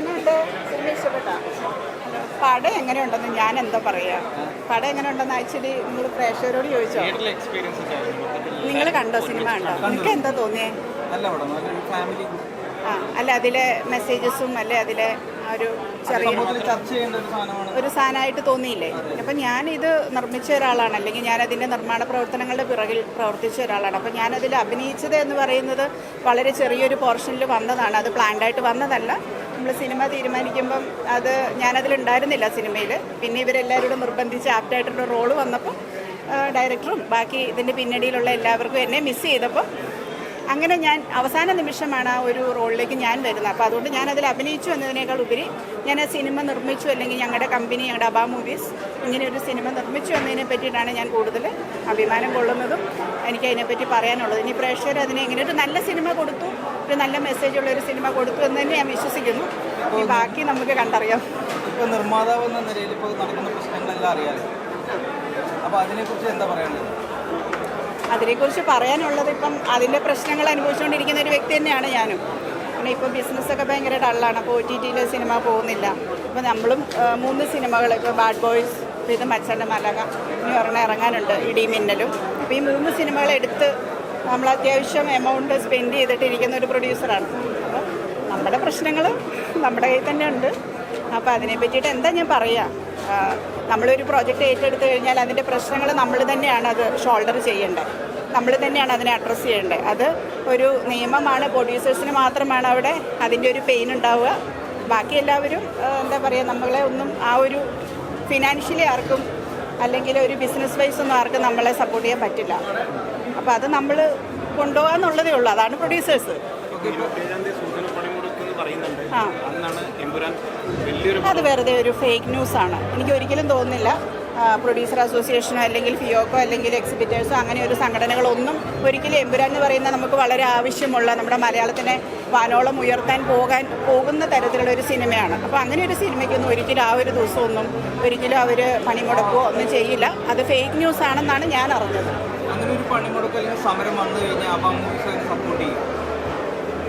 എങ്ങനെയുണ്ട്? സിനിമ ഇഷ്ടപ്പെട്ടോ? പടം എങ്ങനെയുണ്ടെന്ന് ഞാൻ എന്താ പറയാ? പടം എങ്ങനെയുണ്ടെന്ന് ആക്ച്വലി നിങ്ങൾ പ്രേക്ഷകരോട് ചോദിച്ചോ? തിയേറ്ററിലെ എക്സ്പീരിയൻസ് ആയിരുന്നു. നിങ്ങൾ കണ്ടോ സിനിമ കണ്ടോ? നിങ്ങൾക്ക് എന്താ തോന്നിയേ? ആ അല്ല അതിലെ മെസ്സേജസും അല്ലെ അതിലെ ആ ഒരു ചെറിയ ഒരു സാധനമായിട്ട് തോന്നിയില്ലേ? അപ്പം ഞാനിത് നിർമ്മിച്ച ഒരാളാണ്. അല്ലെങ്കിൽ ഞാൻ അതിന്റെ നിർമ്മാണ പ്രവർത്തനങ്ങളുടെ പിറകിൽ പ്രവർത്തിച്ച ഒരാളാണ്. അപ്പം ഞാനതിൽ അഭിനയിച്ചത് എന്ന് പറയുന്നത് വളരെ ചെറിയൊരു പോർഷനിൽ വന്നതാണ്. അത് പ്ലാൻഡായിട്ട് വന്നതല്ല. നമ്മൾ സിനിമ തീരുമാനിക്കുമ്പം അത് ഞാനതിലുണ്ടായിരുന്നില്ല സിനിമയിൽ പിന്നെ ഇവരെല്ലാവരോടും നിർബന്ധിച്ച് ആപ്റ്റായിട്ടുള്ള റോൾ വന്നപ്പോൾ ഡയറക്ടറും ബാക്കി ഇതിന്റെ പിന്നണിയിലുള്ള എല്ലാവർക്കും എന്നെ മിസ് ചെയ്തപ്പോൾ അങ്ങനെ ഞാൻ അവസാന നിമിഷമാണ് ആ ഒരു റോളിലേക്ക് ഞാൻ വരുന്നത്. അപ്പോൾ അതുകൊണ്ട് ഞാൻ അതിൽ അഭിനയിച്ചു എന്നതിനേക്കാൾ ഉപരി ഞാൻ ആ സിനിമ നിർമ്മിച്ചു അല്ലെങ്കിൽ ഞങ്ങളുടെ കമ്പനി ഞങ്ങളുടെ അബാ മൂവീസ് ഇങ്ങനെ ഒരു സിനിമ നിർമ്മിച്ചു എന്നതിനെ പറ്റിയിട്ടാണ് ഞാൻ കൂടുതൽ അഭിമാനം കൊള്ളുന്നതും എനിക്ക് അതിനെപ്പറ്റി പറയാനുള്ളത്. ഇനി പ്രേക്ഷകർ അതിനെ ഇങ്ങനെ ഒരു നല്ല സിനിമ കൊടുത്തു ഒരു നല്ല മെസ്സേജ് ഉള്ള ഒരു സിനിമ കൊടുത്തു എന്ന് തന്നെ ഞാൻ വിശ്വസിക്കുന്നു. ഈ ബാക്കി നമുക്ക് കണ്ടറിയാം. ഇപ്പോൾ നിർമ്മാതാവ് എന്ന നിലയിൽ ഇപ്പോൾ നടക്കുന്ന പ്രശ്നങ്ങളെല്ലാം അറിയാം അപ്പോൾ അതിനെക്കുറിച്ച് എന്താ പറയാനുള്ളത് അതിനെക്കുറിച്ച് പറയാനുള്ളത് ഇപ്പം അതിന്റെ പ്രശ്നങ്ങൾ അനുഭവിച്ചുകൊണ്ടിരിക്കുന്ന ഒരു വ്യക്തി തന്നെയാണ് ഞാനും. പിന്നെ ഇപ്പോൾ ബിസിനസ്സൊക്കെ ഭയങ്കര ഡള്ളാണ്. അപ്പോൾ ഒ ടി ടിയിൽ സിനിമ പോകുന്നില്ല. അപ്പോൾ നമ്മളും മൂന്ന് സിനിമകൾ ഇപ്പോൾ ബാഡ് ബോയ്സ് ഇത് മച്ചന്റെ മലക ഇനി ഒരെണ്ണം ഇറങ്ങാനുണ്ട് ഇടി മിന്നലും. അപ്പോൾ ഈ മൂന്ന് സിനിമകൾ എടുത്ത് നമ്മൾ അത്യാവശ്യം എമൗണ്ട് സ്പെൻഡ് ചെയ്തിട്ടിരിക്കുന്ന ഒരു പ്രൊഡ്യൂസറാണ് അപ്പോൾ നമ്മുടെ പ്രശ്നങ്ങൾ നമ്മുടെ കയ്യിൽ തന്നെ ഉണ്ട്. അപ്പോൾ അതിനെ പറ്റിയിട്ട് എന്താ ഞാൻ പറയുക നമ്മളൊരു പ്രോജക്റ്റ് ഏറ്റെടുത്തു കഴിഞ്ഞാൽ അതിന്റെ പ്രശ്നങ്ങൾ നമ്മൾ തന്നെയാണ് അത് ഷോൾഡർ ചെയ്യേണ്ടത്. നമ്മൾ തന്നെയാണ് അതിനെ അഡ്രസ്സ് ചെയ്യേണ്ടത്. അത് ഒരു നിയമമാണ്. പ്രൊഡ്യൂസേഴ്സിന് മാത്രമാണ് അവിടെ അതിന്റെ ഒരു പെയിൻ ഉണ്ടാവുക. ബാക്കി എല്ലാവരും എന്താ പറയുക നമ്മളെ ഒന്നും ആ ഒരു ഫിനാൻഷ്യലി ആർക്കും അല്ലെങ്കിൽ ഒരു ബിസിനസ് വൈസ് ഒന്നും ആർക്കും നമ്മളെ സപ്പോർട്ട് ചെയ്യാൻ പറ്റില്ല. അപ്പോൾ അത് നമ്മൾ കൊണ്ടുപോകാന്നുള്ളതേ ഉള്ളൂ. അതാണ് പ്രൊഡ്യൂസേഴ്സ് ഇരുപത്തേഴാം തീയതി സൂചന പണിമുടക്ക് എന്ന് പറയുന്നുണ്ട്. ആ. അന്നാണ് എമ്പുരാൻ വലിയൊരു അത് വെറുതെ ഒരു ഫേക്ക് ന്യൂസ് ആണ്. എനിക്ക് ഒരിക്കലും തോന്നുന്നില്ല പ്രൊഡ്യൂസർ അസോസിയേഷനോ അല്ലെങ്കിൽ ഫിയോക്കോ അല്ലെങ്കിൽ എക്സിബിറ്റേഴ്സോ അങ്ങനെ ഒരു സംഘടനകളൊന്നും ഒരിക്കലും എമ്പുരാൻ എന്ന് പറയുന്ന നമുക്ക് വളരെ ആവശ്യമുള്ള നമ്മുടെ മലയാളത്തിനെ വാനോളം ഉയർത്താൻ പോകാൻ പോകുന്ന തരത്തിലുള്ള ഒരു സിനിമയാണ്. അപ്പോൾ അങ്ങനെ ഒരു സിനിമയ്ക്കൊന്നും ഒരിക്കലും ആ ഒരു ദിവസമൊന്നും ഒരിക്കലും അവർ പണിമുടക്കുകയോ ഒന്നും ചെയ്യില്ല. അത് ഫേക്ക് ന്യൂസ് ആണെന്നാണ് ഞാൻ അറിഞ്ഞത്. അങ്ങനെ ഒരു പണിമുടക്ക് അല്ലെങ്കിൽ സമരം വന്നു കഴിഞ്ഞാൽ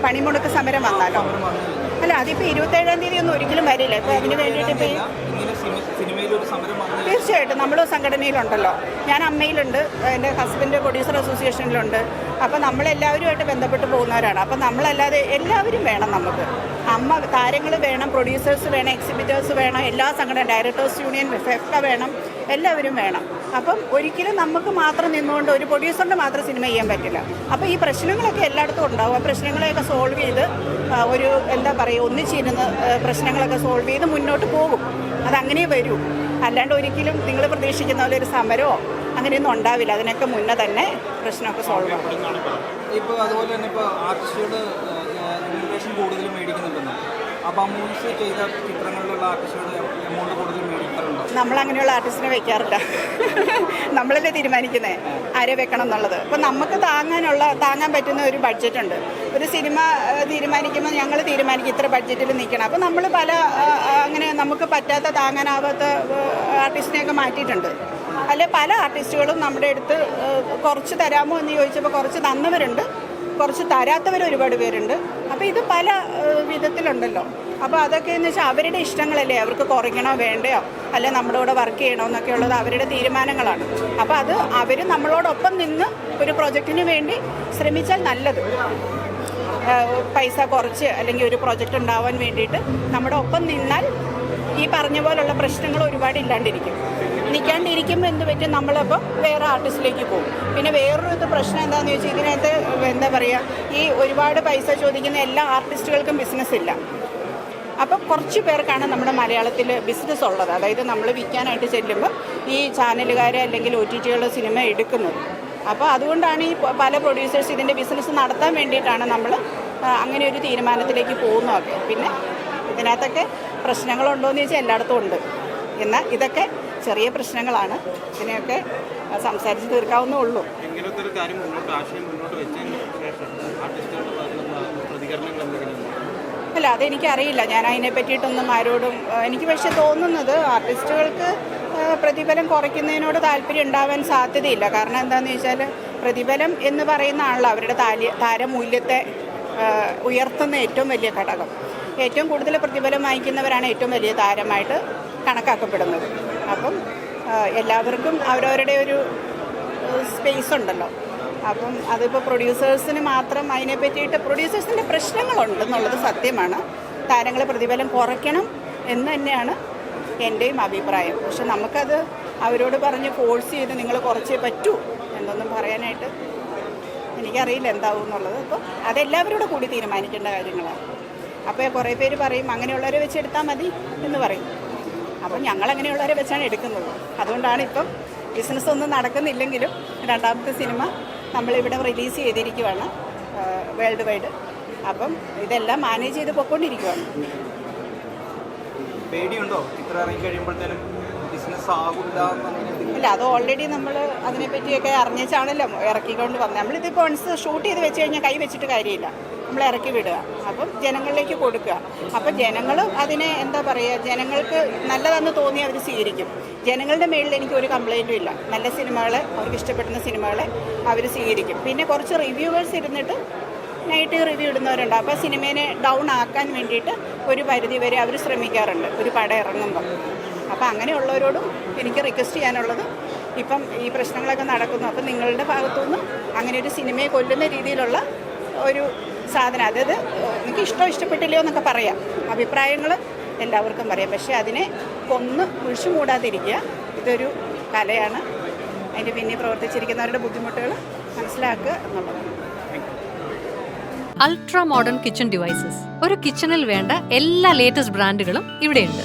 പണിമുടക്ക് സമരം വന്നാലോ? അല്ല അതിപ്പോ ഇരുപത്തേഴാം തീയതി ഒന്നും ഒരിക്കലും വരില്ല. ഇപ്പോൾ അതിന് വേണ്ടിയിട്ട് ഇപ്പോൾ തീർച്ചയായിട്ടും. നമ്മൾ സംഘടനയിലുണ്ടല്ലോ. ഞാൻ അമ്മയിലുണ്ട്. എന്റെ ഹസ്ബൻഡ് പ്രൊഡ്യൂസർ അസോസിയേഷനിലുണ്ട്. അപ്പോൾ നമ്മളെല്ലാവരുമായിട്ട് ബന്ധപ്പെട്ട് പോകുന്നവരാണ്. അപ്പോൾ നമ്മളല്ലാതെ എല്ലാവരും വേണം നമുക്ക്. അമ്മ താരങ്ങൾ വേണം പ്രൊഡ്യൂസേഴ്സ് വേണം എക്സിബിറ്റേഴ്സ് വേണം എല്ലാ സംഘടന ഡയറക്ടേഴ്സ് യൂണിയൻ ഫെഫ്ക വേണം. എല്ലാവരും വേണം. അപ്പം ഒരിക്കലും നമുക്ക് മാത്രം നിന്നുകൊണ്ട് ഒരു പ്രൊഡ്യൂസറിന് മാത്രം സിനിമ ചെയ്യാൻ പറ്റില്ല. അപ്പോൾ ഈ പ്രശ്നങ്ങളൊക്കെ എല്ലായിടത്തും ഉണ്ടാവും. ആ പ്രശ്നങ്ങളെയൊക്കെ സോൾവ് ചെയ്ത് ഒരു എന്താ പറയുക ഒന്നിച്ചിരുന്ന് പ്രശ്നങ്ങളൊക്കെ സോൾവ് ചെയ്ത് മുന്നോട്ട് പോകും. അതങ്ങനെ വരൂ. അല്ലാണ്ട് ഒരിക്കലും നിങ്ങൾ പ്രതീക്ഷിക്കുന്ന പോലെ ഒരു സമരമോ അങ്ങനെയൊന്നും ഉണ്ടാവില്ല. അതിനൊക്കെ മുന്നേ തന്നെ പ്രശ്നമൊക്കെ സോൾവ് ആവും. ഇപ്പോൾ അതുപോലെ തന്നെ കൂടുതൽ മേടിക്കുന്നുണ്ടെന്ന്. അപ്പോൾ ആ മൂവീസ് ചെയ്ത ചിത്രങ്ങളിലുള്ള ആർട്ടിസ്റ്റുകൾ എമൗണ്ട് കൂടുതൽ മേടിക്കാറുണ്ടോ നമ്മൾ അങ്ങനെയുള്ള ആർട്ടിസ്റ്റിനെ വെക്കാറില്ല. നമ്മളല്ലേ തീരുമാനിക്കുന്നത് ആരെ വെക്കണം എന്നുള്ളത്. അപ്പോൾ നമുക്ക് താങ്ങാനുള്ള താങ്ങാൻ പറ്റുന്ന ഒരു ബഡ്ജറ്റ് ഉണ്ട്. ഒരു സിനിമ തീരുമാനിക്കുമ്പോൾ ഞങ്ങൾ തീരുമാനിക്കും ഇത്ര ബഡ്ജറ്റിൽ നിൽക്കണം അപ്പോൾ നമ്മൾ പല അങ്ങനെ നമുക്ക് പറ്റാത്ത താങ്ങാനാവാത്ത ആർട്ടിസ്റ്റിനെയൊക്കെ മാറ്റിയിട്ടുണ്ട്. അല്ലെ പല ആർട്ടിസ്റ്റുകളും നമ്മുടെ അടുത്ത് കുറച്ച് തരാമോ എന്ന് ചോദിച്ചപ്പോൾ കുറച്ച് തന്നവരുണ്ട്. കുറച്ച് തരാത്തവർ ഒരുപാട് പേരുണ്ട്. അപ്പോൾ ഇത് പല വിധത്തിലുണ്ടല്ലോ. അപ്പോൾ അതൊക്കെ എന്ന് വെച്ചാൽ അവരുടെ ഇഷ്ടങ്ങളല്ലേ? അവർക്ക് കുറയ്ക്കണോ വേണ്ടയോ? അല്ലെ നമ്മുടെ കൂടെ വർക്ക് ചെയ്യണോ എന്നൊക്കെ ഉള്ളത് അവരുടെ തീരുമാനങ്ങളാണ്. അപ്പോൾ അത് അവർ നമ്മളോടൊപ്പം നിന്ന് ഒരു പ്രൊജക്റ്റിന് വേണ്ടി ശ്രമിച്ചാൽ നല്ലത്. പൈസ കുറച്ച് അല്ലെങ്കിൽ ഒരു പ്രൊജക്റ്റ് ഉണ്ടാവാൻ വേണ്ടിയിട്ട് നമ്മുടെ ഒപ്പം നിന്നാൽ ഈ പറഞ്ഞ പോലുള്ള പ്രശ്നങ്ങൾ ഒരുപാട് ഇല്ലാണ്ടിരിക്കും. നിൽക്കാണ്ടിരിക്കുമ്പോൾ എന്ത് പറ്റും? നമ്മളപ്പോൾ വേറെ ആർട്ടിസ്റ്റിലേക്ക് പോകും. പിന്നെ വേറൊരു പ്രശ്നം എന്താണെന്ന് ചോദിച്ചാൽ ഇതിനകത്ത് എന്താ പറയുക ഈ ഒരുപാട് പൈസ ചോദിക്കുന്ന എല്ലാ ആർട്ടിസ്റ്റുകൾക്കും ബിസിനസ് ഇല്ല. അപ്പോൾ കുറച്ച് പേർക്കാണ് നമ്മുടെ മലയാളത്തിൽ ബിസിനസ് ഉള്ളത്. അതായത് നമ്മൾ വിൽക്കാനായിട്ട് ചെല്ലുമ്പോൾ ഈ ചാനലുകാർ അല്ലെങ്കിൽ ഒ ടി ടികൾ സിനിമ എടുക്കുന്നത്. അപ്പോൾ അതുകൊണ്ടാണ് ഈ പല പ്രൊഡ്യൂസേഴ്സ് ഇതിന്റെ ബിസിനസ് നടത്താൻ വേണ്ടിയിട്ടാണ് നമ്മൾ അങ്ങനെ ഒരു തീരുമാനത്തിലേക്ക് പോകുന്നതൊക്കെ പിന്നെ ഇതിനകത്തൊക്കെ പ്രശ്നങ്ങളുണ്ടോ എന്ന് ചോദിച്ചാൽ എല്ലായിടത്തും ഉണ്ട്. എന്നാൽ ഇതൊക്കെ ചെറിയ പ്രശ്നങ്ങളാണ്. ഇതിനെയൊക്കെ സംസാരിച്ച് തീർക്കാവുന്നേ ഉള്ളൂ. ഇങ്ങനത്തെ ഒരു കാര്യം മുന്നോട്ട് ആശയം മുന്നോട്ട് വെച്ചതിന് ശേഷം ആർട്ടിസ്റ്റുകളുടെ ഭാഗത്തുനിന്ന് പ്രതികരണങ്ങൾ എന്തെങ്കിലും ഉണ്ടോ? അല്ല അതെനിക്കറിയില്ല. ഞാൻ അതിനെ പറ്റിയിട്ടൊന്നും ആരോടും എനിക്ക് പക്ഷെ തോന്നുന്നത് ആർട്ടിസ്റ്റുകൾക്ക് പ്രതിഫലം കുറയ്ക്കുന്നതിനോട് താല്പര്യം ഉണ്ടാവാൻ സാധ്യതയില്ല. കാരണം എന്താണെന്ന് വെച്ചാൽ പ്രതിഫലം എന്ന് പറയുന്ന ആണല്ലോ അവരുടെ താല്യ താരമൂല്യത്തെ ഉയർത്തുന്ന ഏറ്റവും വലിയ ഘടകം. ഏറ്റവും കൂടുതൽ പ്രതിഫലം വാങ്ങിക്കുന്നവരാണ് ഏറ്റവും വലിയ താരമായിട്ട് കണക്കാക്കപ്പെടുന്നത്. അപ്പം എല്ലാവർക്കും അവരവരുടെ ഒരു സ്പേസ് ഉണ്ടല്ലോ. അപ്പം അതിപ്പോൾ പ്രൊഡ്യൂസേഴ്സിന് മാത്രം അതിനെ പറ്റിയിട്ട് പ്രൊഡ്യൂസേഴ്സിന്റെ പ്രശ്നങ്ങളുണ്ടെന്നുള്ളത് സത്യമാണ്. താരങ്ങളെ പ്രതിഫലം കുറയ്ക്കണം എന്ന് തന്നെയാണ് എന്റെയും അഭിപ്രായം. പക്ഷെ നമുക്കത് അവരോട് പറഞ്ഞ് ഫോഴ്സ് ചെയ്ത് നിങ്ങൾ കുറച്ചേ പറ്റൂ എന്നൊന്നും പറയാനായിട്ട് എനിക്കറിയില്ല എന്താവും എന്നുള്ളത്. അപ്പോൾ അതെല്ലാവരോടും കൂടി തീരുമാനിക്കേണ്ട കാര്യങ്ങളാണ്. അപ്പോൾ കുറേ പേര് പറയും അങ്ങനെയുള്ളവരെ വെച്ചെടുത്താൽ മതി എന്ന് പറയും. അപ്പം ഞങ്ങൾ അങ്ങനെയുള്ളവരെ വെച്ചാണ് എടുക്കുന്നത്. അതുകൊണ്ടാണ് ഇപ്പം ബിസിനസ് ഒന്നും നടക്കുന്നില്ലെങ്കിലും രണ്ടാമത്തെ സിനിമ നമ്മളിവിടെ റിലീസ് ചെയ്തിരിക്കുവാണ് വേൾഡ് വൈഡ് അപ്പം ഇതെല്ലാം മാനേജ് ചെയ്ത് പൊയ്ക്കൊണ്ടിരിക്കുവാണ് പേടിയുണ്ടോ? ചിത്രം ഇറങ്ങി കഴിയുമ്പോഴത്തേനും ബിസിനസ് ആകില്ല ഇല്ല അത് ഓൾറെഡി നമ്മൾ അതിനെപ്പറ്റിയൊക്കെ അറിഞ്ഞിച്ചാണല്ലോ ഇറക്കിക്കൊണ്ട് വന്നത് നമ്മളിതിപ്പോൾ വൺസ് ഷൂട്ട് ചെയ്ത് വെച്ച് കഴിഞ്ഞാൽ കൈ വെച്ചിട്ട് കാര്യമില്ല. നമ്മൾ ഇറക്കി വിടുക. അപ്പം ജനങ്ങളിലേക്ക് കൊടുക്കുക. അപ്പം ജനങ്ങൾ അതിനെ എന്താ പറയുക ജനങ്ങൾക്ക് നല്ലതെന്ന് തോന്നി അവർ സ്വീകരിക്കും. ജനങ്ങളുടെ മേളിൽ എനിക്ക് ഒരു കംപ്ലൈന്റും ഇല്ല. നല്ല സിനിമകളെ അവർക്ക് ഇഷ്ടപ്പെടുന്ന സിനിമകളെ അവർ സ്വീകരിക്കും. പിന്നെ കുറച്ച് റിവ്യൂവേഴ്സ് ഇരുന്നിട്ട് നെഗറ്റീവ് റിവ്യൂ ഇടുന്നവരുണ്ട്. അപ്പോൾ സിനിമേനെ ഡൗൺ ആക്കാൻ വേണ്ടിയിട്ട് ഒരു പരിധി വരെ അവർ ശ്രമിക്കാറുണ്ട്. ഒരു പടം ഇറങ്ങുമ്പം. അപ്പോൾ അങ്ങനെയുള്ളവരോടും എനിക്ക് റിക്വസ്റ്റ് ചെയ്യാനുള്ളത് ഇപ്പം ഈ പ്രശ്നങ്ങളൊക്കെ നടക്കുന്നു. അപ്പം നിങ്ങളുടെ ഭാഗത്തുനിന്ന് അങ്ങനെ ഒരു സിനിമയെ കൊല്ലുന്ന രീതിയിലുള്ള ഒരു സാധനം. അതായത് നിങ്ങൾക്ക് ഇഷ്ടം ഇഷ്ടപ്പെട്ടില്ലയോ എന്നൊക്കെ പറയാം. അഭിപ്രായങ്ങൾ എല്ലാവർക്കും പറയാം. പക്ഷേ അതിനെ കൊന്ന് കുഴിച്ചു മൂടാതിരിക്കുക ഇതൊരു കലയാണ്. അതിന്റെ പിന്നെ പ്രവർത്തിച്ചിരിക്കുന്നവരുടെ ബുദ്ധിമുട്ടുകൾ മനസ്സിലാക്കുക എന്നുള്ളതാണ് അൾട്രാ മോഡേൺ കിച്ചൺ ഡിവൈസസ് ഒരു കിച്ചണിൽ വേണ്ട എല്ലാ ലേറ്റസ്റ്റ് ബ്രാൻഡുകളും ഇവിടെയുണ്ട്.